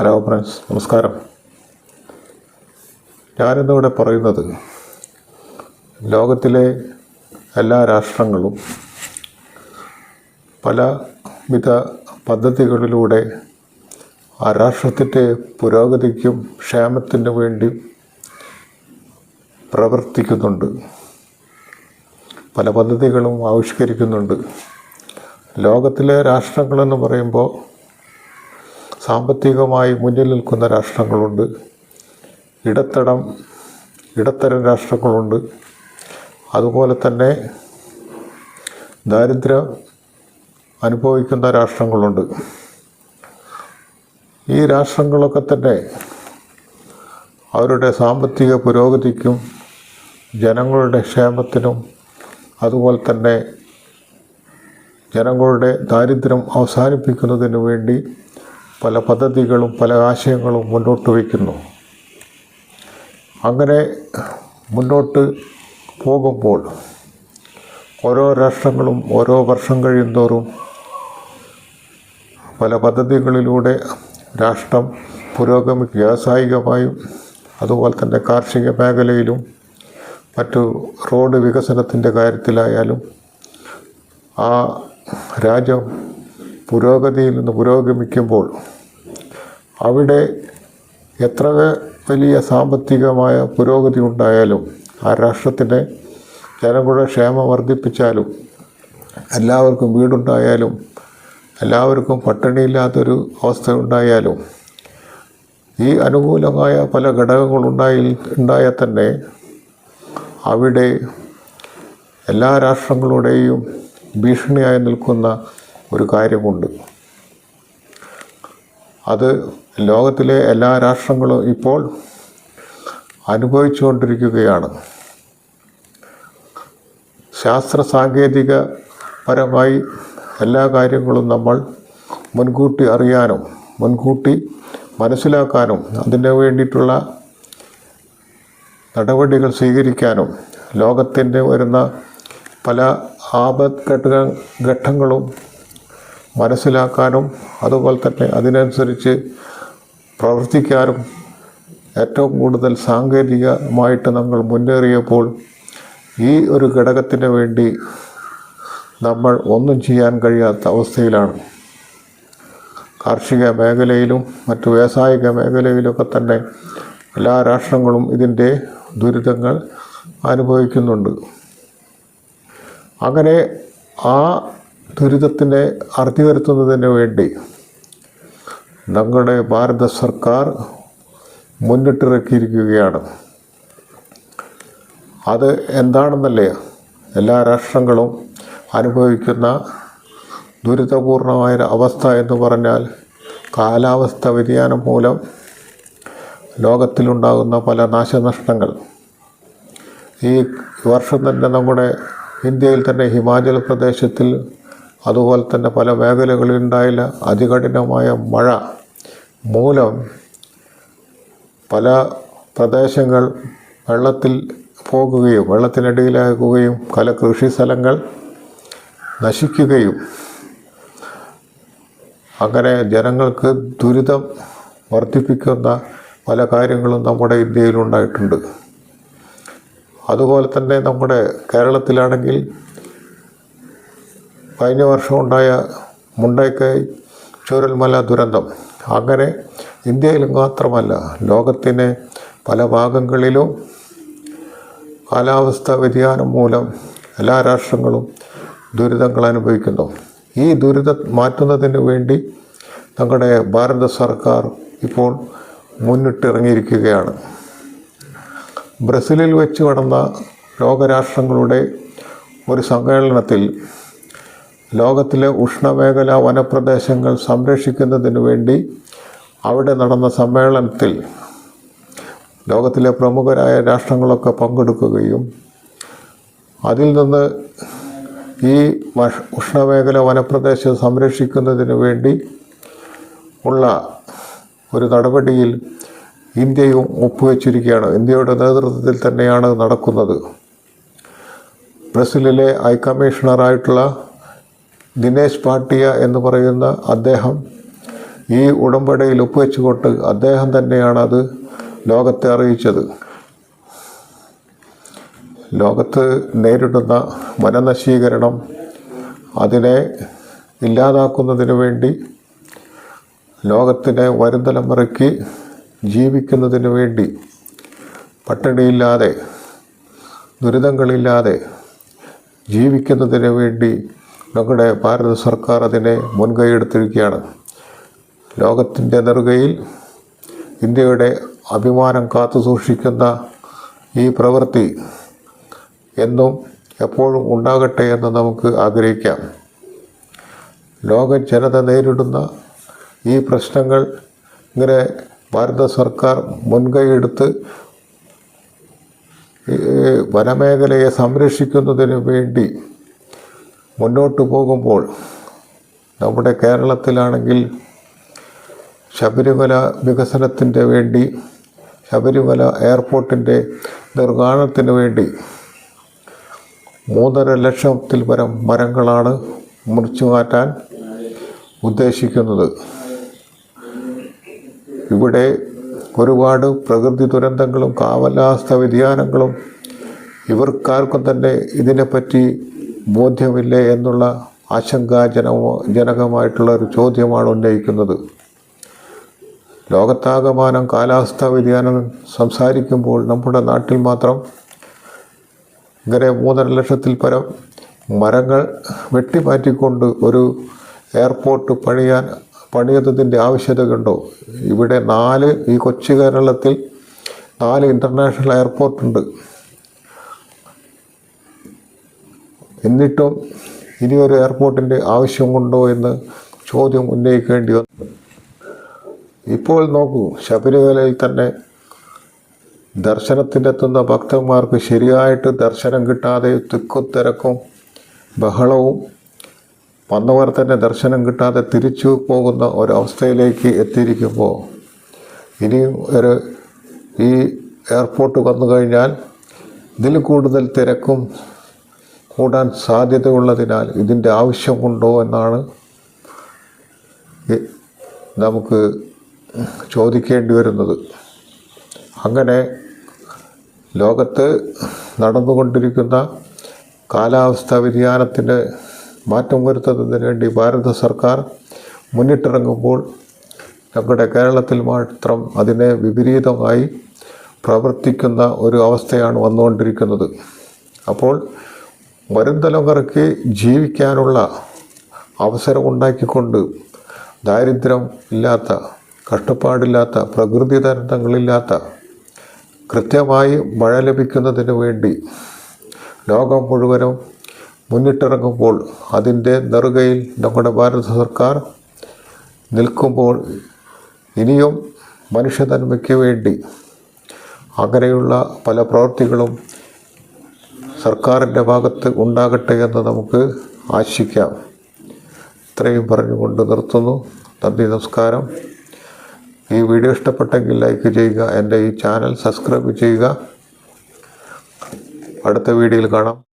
Hello friends നമസ്കാരം. ഞാനിന്നിവിടെ പറയുന്നത് ലോകത്തിലെ എല്ലാ രാഷ്ട്രങ്ങളും പലവിധ പദ്ധതികളിലൂടെ ആ രാഷ്ട്രത്തിന്റെ പുരോഗതിക്കും ക്ഷേമത്തിനു വേണ്ടി പ്രവർത്തിക്കുന്നുണ്ട്. പല പദ്ധതികളും ആവിഷ്കരിക്കുന്നുണ്ട്. ലോകത്തിലെ രാഷ്ട്രങ്ങളെന്ന് പറയുമ്പോൾ സാമ്പത്തികമായി മുന്നിൽ നിൽക്കുന്ന രാഷ്ട്രങ്ങളുണ്ട്. ഇടത്തടം ഇടത്തരം രാഷ്ട്രങ്ങളുണ്ട്. അതുപോലെ തന്നെ ദാരിദ്ര്യം അനുഭവിക്കുന്ന രാഷ്ട്രങ്ങളുണ്ട്. ഈ രാഷ്ട്രങ്ങളൊക്കെ തന്നെ അവരുടെ സാമ്പത്തിക പുരോഗതിക്കും ജനങ്ങളുടെ ക്ഷേമത്തിനും അതുപോലെ തന്നെ ജനങ്ങളുടെ ദാരിദ്ര്യം അവസാനിപ്പിക്കുന്നതിന് വേണ്ടി പല പദ്ധതികളും പല ആശയങ്ങളും മുന്നോട്ട് വയ്ക്കുന്നു. അങ്ങനെ മുന്നോട്ട് പോകുമ്പോൾ ഓരോ രാഷ്ട്രങ്ങളും ഓരോ വർഷം കഴിയുന്തോറും പല പദ്ധതികളിലൂടെ രാഷ്ട്രം പുരോഗമി വ്യാവസായികമായും അതുപോലെ തന്നെ കാർഷിക മേഖലയിലും മറ്റു റോഡ് വികസനത്തിന്റെ കാര്യത്തിലായാലും ആ രാജ്യം പുരോഗതിയിൽ നിന്ന് പുരോഗമിക്കുമ്പോൾ അവിടെ എത്ര വലിയ സാമ്പത്തികമായ പുരോഗതി ഉണ്ടായാലും ആ രാഷ്ട്രത്തിന്റെ ജനങ്ങളുടെ ക്ഷേമം വർദ്ധിപ്പിച്ചാലും എല്ലാവർക്കും വീടുണ്ടായാലും എല്ലാവർക്കും പട്ടിണിയില്ലാത്തൊരു അവസ്ഥ ഉണ്ടായാലും ഈ അനുകൂലമായ പല ഘടകങ്ങളുണ്ടായി ഉണ്ടായാൽ തന്നെ അവിടെ എല്ലാ രാഷ്ട്രങ്ങളുടെയും ഭീഷണിയായി നിൽക്കുന്ന ഒരു കാര്യമുണ്ട്. അത് ലോകത്തിലെ എല്ലാ രാഷ്ട്രങ്ങളും ഇപ്പോൾ അനുഭവിച്ചുകൊണ്ടിരിക്കുകയാണ്. ശാസ്ത്ര സാങ്കേതിക പരമായി എല്ലാ കാര്യങ്ങളും നമ്മൾ മുൻകൂട്ടി അറിയാനും മുൻകൂട്ടി മനസ്സിലാക്കാനും അതിന് വേണ്ടിയിട്ടുള്ള നടപടികൾ സ്വീകരിക്കാനും ലോകത്തിന്റെ വരുന്ന പല ആപത് ഘട്ട ഘട്ടങ്ങളും മനസ്സിലാക്കാനും അതുപോലെ തന്നെ അതിനനുസരിച്ച് പ്രവർത്തിക്കാനും ഏറ്റവും കൂടുതൽ സാങ്കേതികമായിട്ട് നമ്മൾ മുന്നേറിയപ്പോൾ ഈ ഒരു ഘടകത്തിന് വേണ്ടി നമ്മൾ ഒന്നും ചെയ്യാൻ കഴിയാത്ത അവസ്ഥയിലാണ്. കാർഷിക മേഖലയിലും മറ്റു വ്യാവസായിക മേഖലയിലൊക്കെ തന്നെ എല്ലാ രാഷ്ട്രങ്ങളും ഇതിന്റെ ദുരിതങ്ങൾ അനുഭവിക്കുന്നുണ്ട്. അങ്ങനെ ആ ദുരിതത്തിനെ അറുതി വരുത്തുന്നതിന് വേണ്ടി ഞങ്ങളുടെ ഭാരത സർക്കാർ മുന്നിട്ടിറക്കിയിരിക്കുകയാണ്. അത് എന്താണെന്നല്ലേ എല്ലാ രാഷ്ട്രങ്ങളും അനുഭവിക്കുന്ന ദുരിതപൂർണമായ അവസ്ഥ എന്ന് പറഞ്ഞാൽ കാലാവസ്ഥ വ്യതിയാനം മൂലം ലോകത്തിലുണ്ടാകുന്ന പല നാശനഷ്ടങ്ങൾ. ഈ വർഷം തന്നെ നമ്മുടെ ഇന്ത്യയിൽ തന്നെ ഹിമാചൽ പ്രദേശത്തിൽ അതുപോലെ തന്നെ പല മേഖലകളിലുണ്ടായ അതികഠിനമായ മഴ മൂലം പല പ്രദേശങ്ങൾ വെള്ളത്തിൽ പോകുകയും വെള്ളത്തിനടിയിലാകുകയും പല കൃഷി സ്ഥലങ്ങൾ നശിക്കുകയും അങ്ങനെ ജനങ്ങൾക്ക് ദുരിതം വർദ്ധിപ്പിക്കുന്ന പല കാര്യങ്ങളും നമ്മുടെ ഇന്ത്യയിലുണ്ടായിട്ടുണ്ട് അതുപോലെ തന്നെ നമ്മുടെ കേരളത്തിലാണെങ്കിൽ കഴിഞ്ഞ വർഷം ഉണ്ടായ മുണ്ടക്കൈ ചൂരൽമല ദുരന്തം. അങ്ങനെ ഇന്ത്യയിൽ മാത്രമല്ല ലോകത്തിന്റെ പല ഭാഗങ്ങളിലും കാലാവസ്ഥ വ്യതിയാനം മൂലം എല്ലാ രാഷ്ട്രങ്ങളും ദുരിതങ്ങൾ അനുഭവിക്കുന്നു. ഈ ദുരിതം മാറ്റുന്നതിന് വേണ്ടി തങ്ങളുടെ ഭാരത സർക്കാർ ഇപ്പോൾ മുന്നിട്ടിറങ്ങിയിരിക്കുകയാണ്. ബ്രസീലിൽ വെച്ച് നടന്ന ലോകരാഷ്ട്രങ്ങളുടെ ഒരു സമ്മേളനത്തിൽ ലോകത്തിലെ ഉഷ്ണമേഖല വനപ്രദേശങ്ങൾ സംരക്ഷിക്കുന്നതിന് വേണ്ടി അവിടെ നടന്ന സമ്മേളനത്തിൽ ലോകത്തിലെ പ്രമുഖരായ രാഷ്ട്രങ്ങളൊക്കെ പങ്കെടുക്കുകയും അതിൽ നിന്ന് ഈ ഉഷ്ണമേഖല വനപ്രദേശം സംരക്ഷിക്കുന്നതിന് വേണ്ടി ഉള്ള ഒരു നടപടിയിൽ ഇന്ത്യയും ഒപ്പുവെച്ചിരിക്കുകയാണ്. ഇന്ത്യയുടെ നേതൃത്വത്തിൽ തന്നെയാണ് നടക്കുന്നത്. ബ്രസീലിലെ ഹൈക്കമ്മീഷണറായിട്ടുള്ള ദിനേശ് പാട്ടിയ എന്ന് പറയുന്ന അദ്ദേഹം ഈ ഉടമ്പടിയിൽ ഒപ്പുവെച്ചുകൊണ്ട് അദ്ദേഹം തന്നെയാണ് അത് ലോകത്തെ അറിയിച്ചത്. ലോകത്ത് നേരിടുന്ന വനനശീകരണം അതിനെ ഇല്ലാതാക്കുന്നതിന് വേണ്ടി ലോകത്തിനെ വരും തലമുറയ്ക്ക് ജീവിക്കുന്നതിന് വേണ്ടി പട്ടിണിയില്ലാതെ ദുരിതങ്ങളില്ലാതെ ജീവിക്കുന്നതിന് വേണ്ടി നമ്മുടെ ഭാരത സർക്കാർ അതിനെ മുൻകൈയെടുത്തിരിക്കുകയാണ് ലോകത്തിന്റെ നെറുകയിൽ ഇന്ത്യയുടെ അഭിമാനം കാത്തു സൂക്ഷിക്കുന്ന ഈ പ്രവൃത്തി എന്നും എപ്പോഴും ഉണ്ടാകട്ടെ എന്ന് നമുക്ക് ആഗ്രഹിക്കാം. ലോക ജനത നേരിടുന്ന ഈ പ്രശ്നങ്ങൾ ഇങ്ങനെ ഭാരത സർക്കാർ മുൻകൈയെടുത്ത് വനമേഖലയെ സംരക്ഷിക്കുന്നതിന് വേണ്ടി മുന്നോട്ട് പോകുമ്പോൾ നമ്മുടെ കേരളത്തിലാണെങ്കിൽ ശബരിമല വികസനത്തിന്റെ വേണ്ടി ശബരിമല എയർപോർട്ടിന്റെ നിർമ്മാണത്തിന് വേണ്ടി മൂന്നര ലക്ഷത്തിൽ പരം മരങ്ങളാണ് മുറിച്ചു മാറ്റാൻ ഉദ്ദേശിക്കുന്നത്. ഇവിടെ ഒരുപാട് പ്രകൃതി ദുരന്തങ്ങളും കാലാവസ്ഥ വ്യതിയാനങ്ങളും ഇവർക്കാർക്കും തന്നെ ഇതിനെപ്പറ്റി ബോധ്യമില്ലേ എന്നുള്ള ആശങ്കാജനമോ ജനകമായിട്ടുള്ള ഒരു ചോദ്യമാണ് ഉന്നയിക്കുന്നത്. ലോകത്താകമാനം കാലാവസ്ഥാ വ്യതിയാനം സംസാരിക്കുമ്പോൾ നമ്മുടെ നാട്ടിൽ മാത്രം ഇങ്ങനെ മൂന്നര ലക്ഷത്തിൽ പരം മരങ്ങൾ വെട്ടിമാറ്റിക്കൊണ്ട് ഒരു എയർപോർട്ട് പണിയാൻ പണിയുന്നതിന്റെ ആവശ്യതയുണ്ടോ ഇവിടെ നാല് ഈ കൊച്ചു കേരളത്തിൽ നാല് ഇന്റർനാഷണൽ എയർപോർട്ടുണ്ട്. എന്നിട്ടും ഇനി ഒരു എയർപോർട്ടിന്റെ ആവശ്യമുണ്ടോ എന്ന് ചോദ്യം ഉന്നയിക്കേണ്ടി വന്നു. ഇപ്പോൾ നോക്കൂ ശബരിമലയിൽ തന്നെ ദർശനത്തിനെത്തുന്ന ഭക്തന്മാർക്ക് ശരിയായിട്ട് ദർശനം കിട്ടാതെ തിക്കും തിരക്കും ബഹളവും വന്നവർ തന്നെ ദർശനം കിട്ടാതെ തിരിച്ചു പോകുന്ന ഒരവസ്ഥയിലേക്ക് എത്തിയിരിക്കുമ്പോൾ ഇനി ഒരു ഈ എയർപോർട്ട് വന്നു കഴിഞ്ഞാൽ ഇതിൽ കൂടുതൽ തിരക്കും കൂടാൻ സാധ്യതയുള്ളതിനാൽ ഇതിന്റെ ആവശ്യമുണ്ടോ എന്നാണ് നമുക്ക് ചോദിക്കേണ്ടി വരുന്നത്. അങ്ങനെ ലോകത്ത് നടന്നുകൊണ്ടിരിക്കുന്ന കാലാവസ്ഥാ വ്യതിയാനത്തിന് മാറ്റം വരുത്തുന്നതിന് വേണ്ടി ഭാരത സർക്കാർ മുന്നിട്ടിറങ്ങുമ്പോൾ ഞങ്ങളുടെ കേരളത്തിൽ മാത്രം അതിനെ വിപരീതമായി പ്രവർത്തിക്കുന്ന ഒരു അവസ്ഥയാണ് വന്നുകൊണ്ടിരിക്കുന്നത്. അപ്പോൾ വരും തലമുറയ്ക്ക് ജീവിക്കാനുള്ള അവസരം ഉണ്ടാക്കിക്കൊണ്ട് ദാരിദ്ര്യം ഇല്ലാത്ത കഷ്ടപ്പാടില്ലാത്ത പ്രകൃതി ദുരന്തങ്ങളില്ലാത്ത കൃത്യമായി മഴ ലഭിക്കുന്നതിന് വേണ്ടി ലോകം മുഴുവനും മുന്നിട്ടിറങ്ങുമ്പോൾ അതിന്റെ നെറുകയിൽ നമ്മുടെ ഭാരത സർക്കാർ നിൽക്കുമ്പോൾ ഇനിയും മനുഷ്യനന്മയ്ക്ക് വേണ്ടി അങ്ങനെയുള്ള പല പ്രവൃത്തികളും സർക്കാരിന്റെ ഭാഗത്ത് ഉണ്ടാകട്ടെ എന്ന് നമുക്ക് ആശിക്കാം. ഇത്രയും പറഞ്ഞുകൊണ്ട് നിർത്തുന്നു. നന്ദി നമസ്കാരം. ഈ വീഡിയോ ഇഷ്ടപ്പെട്ടെങ്കിൽ ലൈക്ക് ചെയ്യുക എന്റെ ഈ ചാനൽ സബ്സ്ക്രൈബ് ചെയ്യുക. അടുത്ത വീഡിയോയിൽ കാണാം.